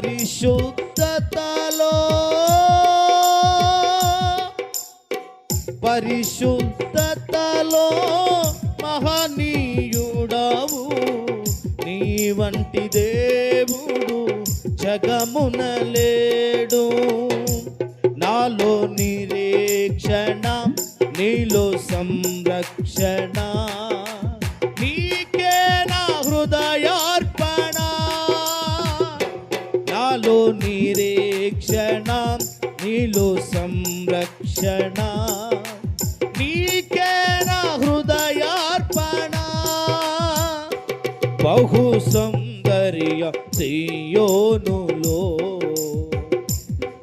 పరిశుద్ధతలో పరిశుద్ధతలో మహనీయుడవు. నీ వంటి దేవుడు జగమున లేడు. నాలో నిరీక్షణ నీలో సంరక్షణ. నీలో నిరీక్షణ నీలో సంరక్షణ. నీకేనా హృదయార్పణ. బహు సౌందర్య తీయోనులో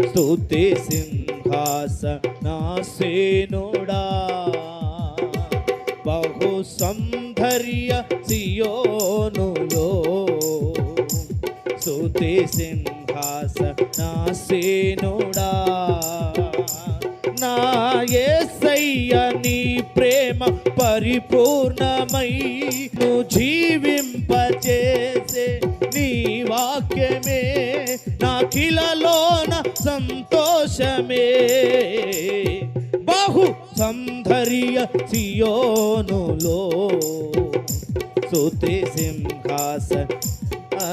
స్తుతి సింహాసనాసేనుడా. బహు సౌందర్య సియోనులో స్తుతి సింహ సింహాసనాసేనుడా నా సేనుడా నా ఏసయ్య నీ ప్రేమ పరిపూర్ణమై నువ్వు జీవింపచేసే నీ వాక్యమే నా కిలలోన సంతోషమే. బహు సంధర్య సియోనులో. సుతి సింహాస ఆ